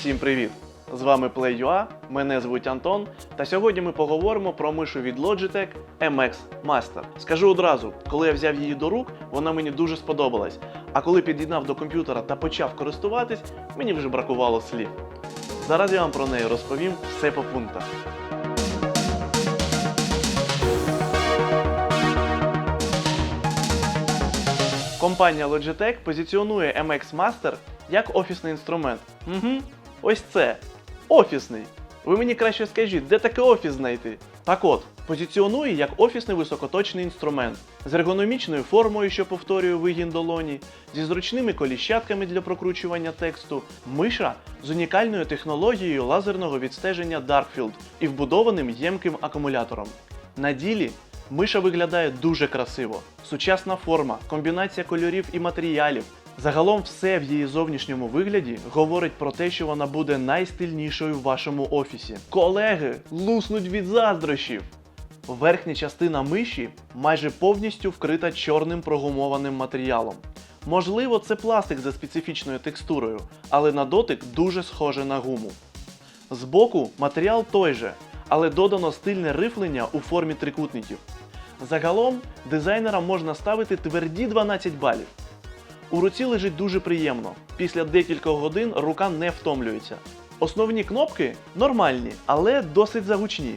Всім привіт! З вами Play.ua, мене звуть Антон, та сьогодні ми поговоримо про мишу від Logitech MX Master. Скажу одразу, коли я взяв її до рук, вона мені дуже сподобалась. А коли під'єднав до комп'ютера та почав користуватись, мені вже бракувало слів. Зараз я вам про неї розповім все по пунктах. Компанія Logitech позиціонує MX Master як офісний інструмент. Угу, ось це. Офісний. Ви мені краще скажіть, де таке офіс знайти? Так от, позиціонує як офісний високоточний інструмент з ергономічною формою, що повторює вигін долоні, зі зручними коліщатками для прокручування тексту, миша з унікальною технологією лазерного відстеження Darkfield і вбудованим ємким акумулятором. На ділі Миша виглядає дуже красиво. Сучасна форма, комбінація кольорів і матеріалів. Загалом все в її зовнішньому вигляді говорить про те, що вона буде найстильнішою в вашому офісі. Колеги луснуть від заздрощів. Верхня частина миші майже повністю вкрита чорним прогумованим матеріалом. Можливо, це пластик за специфічною текстурою, але на дотик дуже схоже на гуму. Збоку матеріал той же, але додано стильне рифлення у формі трикутників. Загалом дизайнерам можна ставити тверді 12 балів. У руці лежить дуже приємно. Після декількох годин рука не втомлюється. Основні кнопки нормальні, але досить загучні.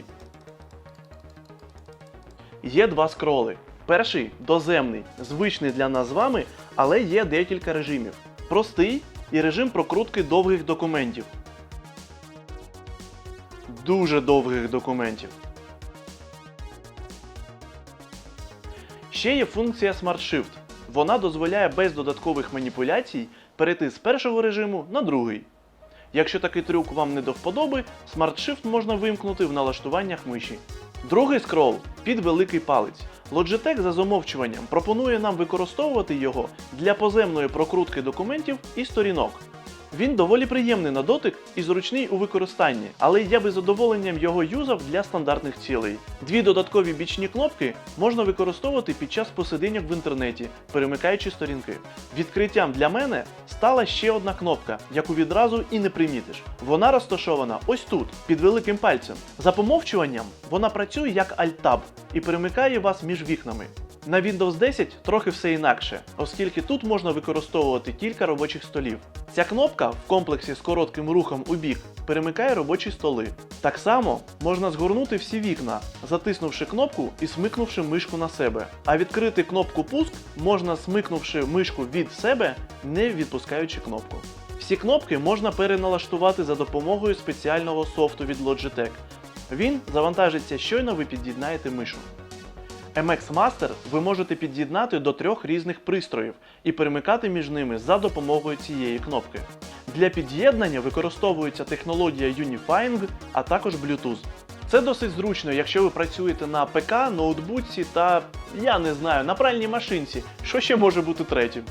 Є два скроли. Перший доземний, звичний для нас з вами, але є декілька режимів. Простий і режим прокрутки довгих документів. Дуже довгих документів. Ще є функція Smart Shift. Вона дозволяє без додаткових маніпуляцій перейти з першого режиму на другий. Якщо такий трюк вам не до вподоби, Shift можна вимкнути в налаштуваннях миші. Другий скрол під великий палець. Logitech за замовчуванням пропонує нам використовувати його для поземної прокрутки документів і сторінок. Він доволі приємний на дотик і зручний у використанні, але я би задоволенням його юзав для стандартних цілей. Дві додаткові бічні кнопки можна використовувати під час посидинок в інтернеті, перемикаючи сторінки. Відкриттям для мене стала ще одна кнопка, яку відразу і не примітиш. Вона розташована ось тут, під великим пальцем. За помовчуванням вона працює як Alt-Tab і перемикає вас між вікнами. На Windows 10 трохи все інакше, оскільки тут можна використовувати кілька робочих столів. Ця кнопка в комплексі з коротким рухом у бік перемикає робочі столи. Так само можна згорнути всі вікна, затиснувши кнопку і смикнувши мишку на себе. А відкрити кнопку пуск можна смикнувши мишку від себе, не відпускаючи кнопку. Всі кнопки можна переналаштувати за допомогою спеціального софту від Logitech. Він завантажиться щойно ви під'єднаєте мишу. MX Master ви можете під'єднати до трьох різних пристроїв і перемикати між ними за допомогою цієї кнопки. Для під'єднання використовується технологія Unifying, а також Bluetooth. Це досить зручно, якщо ви працюєте на ПК, ноутбуці та, я не знаю, на пральній машинці, що ще може бути третім.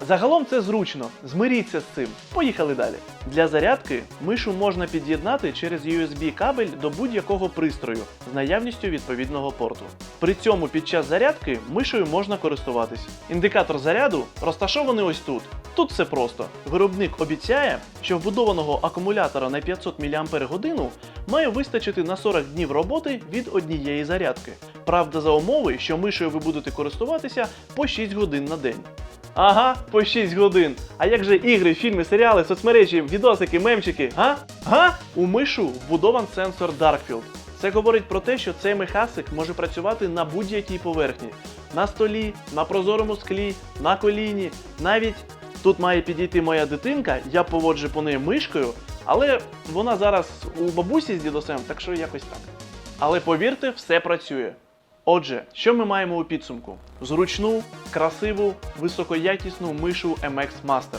Загалом це зручно, змиріться з цим. Поїхали далі. Для зарядки мишу можна під'єднати через USB кабель до будь-якого пристрою з наявністю відповідного порту. При цьому під час зарядки мишею можна користуватись. Індикатор заряду розташований ось тут. Тут все просто. Виробник обіцяє, що вбудованого акумулятора на 500 мАч має вистачити на 40 днів роботи від однієї зарядки. Правда, за умови, що мишею ви будете користуватися по 6 годин на день. Ага, по 6 годин. А як же ігри, фільми, серіали, соцмережі, відосики, мемчики? Га? Га? У мишу вбудован сенсор Darkfield. Це говорить про те, що цей мехасик може працювати на будь-якій поверхні: на столі, на прозорому склі, на коліні, навіть тут має підійти моя дитинка, я поводжу по неї мишкою, але вона зараз у бабусі з дідусем, так що якось так. Але повірте, все працює. Отже, що ми маємо у підсумку? Зручну, красиву, високоякісну мишу MX Master.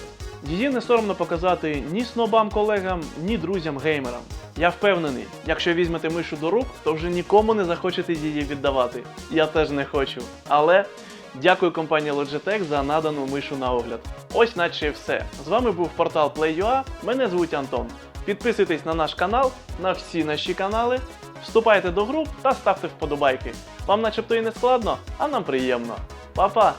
Її не соромно показати ні снобам колегам, ні друзям геймерам. Я впевнений, якщо візьмете мишу до рук, то вже нікому не захочете її віддавати. Я теж не хочу. Але дякую компанії Logitech за надану мишу на огляд. Ось наче все. З вами був портал Play.ua, мене звуть Антон. Підписуйтесь на наш канал, на всі наші канали, вступайте до груп та ставте вподобайки. Вам начебто і не складно, а нам приємно. Па-па!